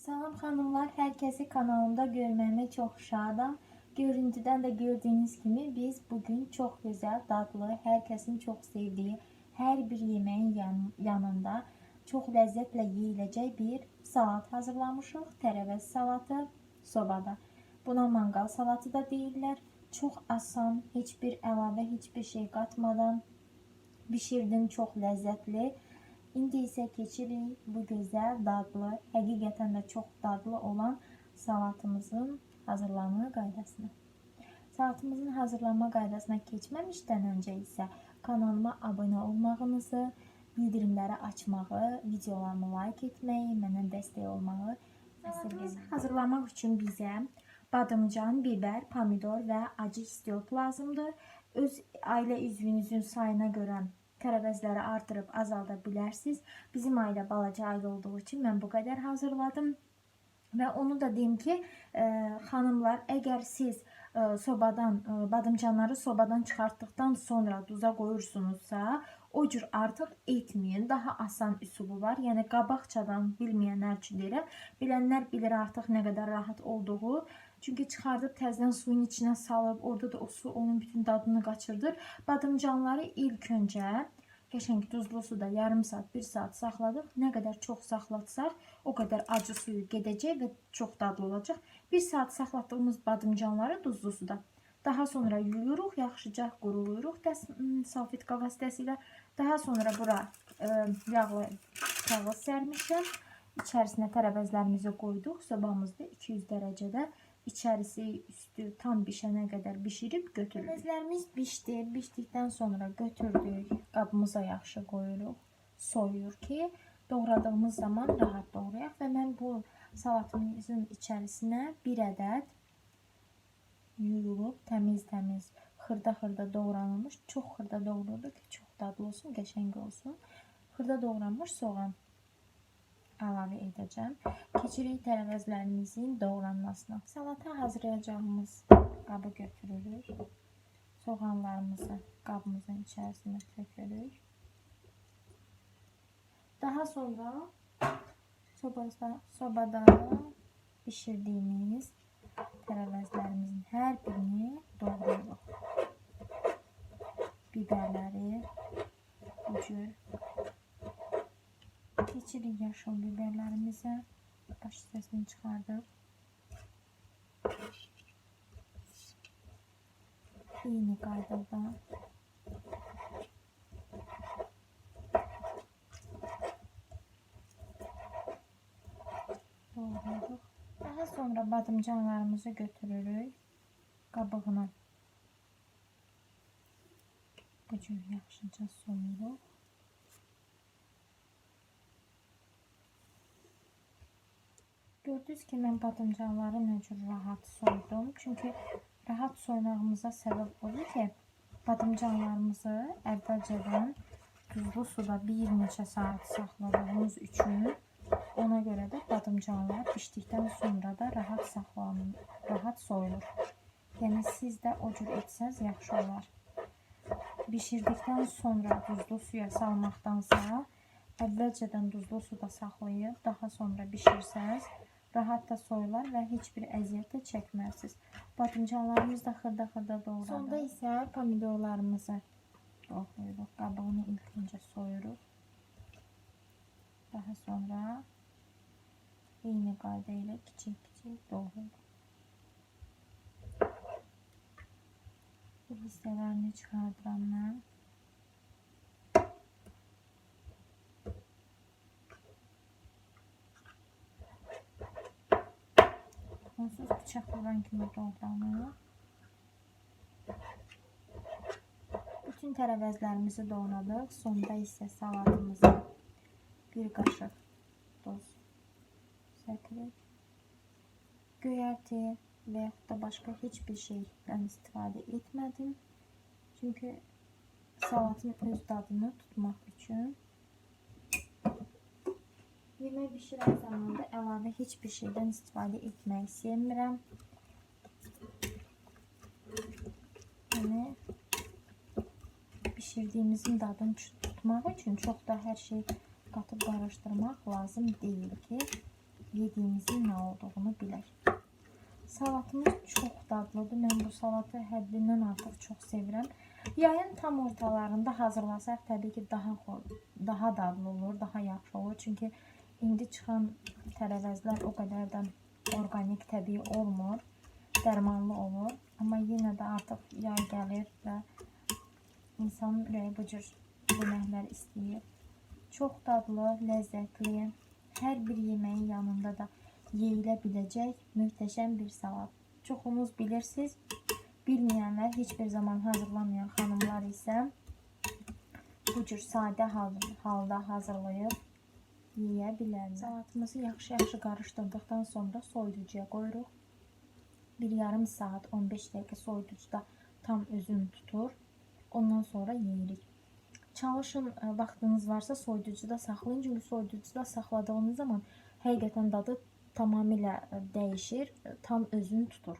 Salam xanımlar, herkesi kanalımda görmeme çok şadam. Görüntüden de gördüğünüz gibi biz bugün çok güzel, tatlı, herkesin çok sevdiği her bir yemeğin yan- yanında çok lezzetle yiyileceği bir salat hazırlamışıq. Tərəvəz salatı sobada. Buna mangal salatı da deyirlər. Çok asan, hiçbir əlavə, hiçbir şey katmadan pişirdim. Çok lezzetli. İndi isə keçirik bu gözəl, dadlı, həqiqətən də çox dadlı olan salatımızın hazırlanma qaydasına. Salatımızın hazırlanma qaydasına keçməmişdən öncə isə kanalıma abunə olmağınızı, bildirimləri açmağı, videolarımı like etməyi, mənə dəstək olmağı əsirgəməyin. Hazırlamaq üçün bizə badımcan, biber, pomidor və acı istiot lazımdır. Öz ailə üzvünüzün sayına görə tərəvəzləri artırıb azalda bilərsiniz. Bizim ailə balaca ailə olduğu üçün mən bu qədər hazırladım. Və onu da deyim ki, e, xanımlar, əgər siz e, sobadan e, badımcanları sobadan çıxartdıqdan sonra duza qoyursunuzsa, o cür artıq etməyin. Daha asan üsulu var. Yəni qabaqcadan bilməyənlər üçün deyirəm. Bilənlər bilir artıq nə qədər rahat olduğu. Çünki çıxardıb təzədən suyun içinə salıb, orada da o su onun bütün dadını qaçırdır. Badımcanları ilk öncə qəşəng duzlu suda yarım saat, 1 saat saxladıq. Nə qədər çox saxlatsaq, o qədər acı suyu gedəcək və çox dadlı olacaq. 1 saat saxlatdığımız badımcanları duzlu suda daha sonra yuyuruq, yaxşıca quruluruq dəs ım, salfetka vasitəsilə. Daha sonra bura e, yağlı kağız sərmişəm. İçərisinə tərəvəzlərimizi qoyduq. Sobamızda 200 dərəcədə içərisi üstü tam bişənə qədər bişirib götürürük. Tərəvəzlərimiz bişdi. Bişdikdən sonra götürdük. Qabımıza yaxşı qoyuruq. Soyur ki, doğradığımız zaman rahat doğrayaq və mən bu salatımızın içərisinə bir ədəd yuyulub təmiz-təmiz xırda-xırda doğranılmış, çox xırda doğrudur ki, çox dadlı olsun, qəşəng olsun. Xırda doğranmış soğan əlavə edəcəm. Keçirik tərəvəzlərimizin doğranmasına. Salata hazırlayacağımız qabı götürürük. Soğanlarımızı qabımızın içərisinə tökürük. Daha sonra sobada, sobada pişirdiyimiz tərəvəzlərimizin hər birini doğrayırıq. Biberləri bu cür keçirik yaşıl biberlərimizə. Baş hissəsini çıxardıq. Eyni qaydada doğrayırıq. Daha sonra badımcanlarımızı götürürük qabığına. Bu cür yaxşıca soyuruq. Gördünüz ki, mən badımcanları nə rahat soydum. Çünki rahat soymağımıza səbəb odur ki, badımcanlarımızı əvvəlcədən duzlu suda bir neçə saat saxladığımız üçün ona görə də badımcanlar bişdikdən sonra da rahat saxlanır, rahat soyulur. Yəni siz də o cür etsəz yaxşı olar. Bişirdikdən sonra duzlu suya salmaqdansa əvvəlcədən duzlu suda saxlayıb daha sonra bişirsəz rahat da soyular və heç bir əziyyət də çəkmərsiniz. Badımcanlarımız da xırda-xırda doğranır. Sonda isə pomidorlarımızı doğrayırıq. Qabığını ilk öncə soyuruq. Daha sonra eyni qayda ilə kiçik-kiçik doğrayırıq. Bu hissələrini çıxardıram mən. Bıçaq vuran kimi doğranır. Bütün tərəvəzlərimizi doğradıq. Sonda isə salatımıza bir qaşıq duz səkirik. Göyərti və yaxud da başqa heç bir şeydən istifadə etmədim. Çünki salatın öz dadını tutmaq üçün Yemək bişirən zamanda əlavə heç bir şeydən istifadə etməyi sevmirəm. Yəni bişirdiyimizin dadını tut- tutmaq üçün çox da hər şey qatıb qarışdırmaq lazım deyil ki, yediğimizin ne olduğunu bilək. Salatımız çox dadlıdır. Mən bu salatı həddindən artıq çox sevirəm. Yayın tam ortalarında hazırlasaq təbii ki, daha daha dadlı olur, daha yaxşı olur. Çünki indi çıxan tərəvəzlər o qədər də orqanik, təbii olmur, dərmanlı olur. Amma yenə də artıq yay gəlir və insanın ürəyi bu cür yeməklər istəyir. Çox dadlı, ləzzətli, hər bir yeməyin yanında da yeyilə biləcək möhtəşəm bir salat. Çoxunuz bilirsiniz. Bilməyənlər, heç bir zaman hazırlamayan xanımlar isə bu cür sadə hal- halda hazırlayıb yeyə bilərlər. Salatımızı yaxşı-yaxşı qarışdırdıqdan sonra soyuducuya qoyuruq. Bir yarım saat 15 dəqiqə soyuducuda tam özünü tutur. Ondan sonra yeyirik. Çalışın e, vaxtınız varsa soyuducuda saxlayın. Çünki soyuducuda saxladığınız zaman həqiqətən dadı tamamilə e, dəyişir, e, tam özünü tutur.